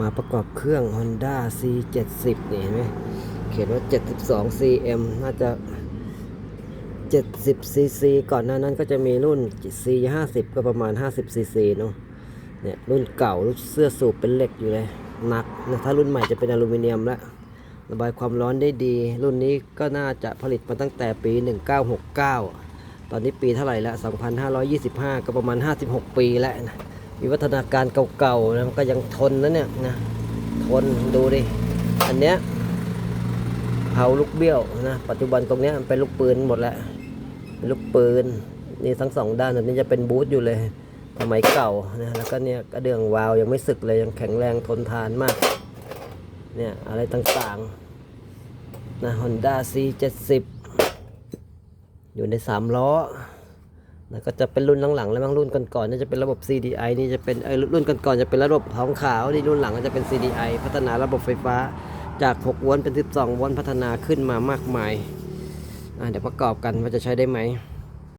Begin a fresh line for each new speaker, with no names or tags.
มาประกอบเครื่อง Honda C70 นี่เห็นไหมเขียนว่า 72 cm น่าจะ 70 cc ก่อนหน้านั้นก็จะมีรุ่น C50 ก็ประมาณ 50 cc เนาะเนี่ยรุ่นเก่ารุ่นเสื้อสูบเป็นเหล็กอยู่เลยหนักนะถ้ารุ่นใหม่จะเป็นอลูมิเนียมแล้วระบายความร้อนได้ดี รุ่นนี้ก็น่าจะผลิตมาตั้งแต่ปี 1969 ตอนนี้ปีเท่าไหร่ละ 2525 ก็ประมาณ 56 ปีแล้วนะ มีวัฒนาการเก่าๆนะมันก็ยังทนนะเนี่ยนะทนดูดิอันเนี้ยเผาลูกเบี้ยวนะปัจจุบันตรงเนี้ยเป็นลูกปืนหมดแล้วเป็นลูกปืนนี่ทั้งสองด้านอันนี้จะเป็นบูทอยู่เลยสมัยเก่านะแล้วก็เนี่ยกระเดื่องวาวยังไม่สึกเลยยังแข็งแรงทนทานมากเนี่ยอะไรต่างๆนะ Honda C70 อยู่ในสามล้อ นะก็จะเป็นรุ่นหลังๆแล้วบางรุ่นก่อนๆนี่จะเป็นระบบ CDI นี่จะเป็นเอยรุ่นก่อนๆจะเป็นระบบท้องขาวนี่รุ่นหลังก็จะเป็น CDI พัฒนาระบบไฟฟ้าจาก6โวลต์เป็น 12โวลต์พัฒนาขึ้นมามากมายเดี๋ยวประกอบกันว่าจะใช้ได้ไหม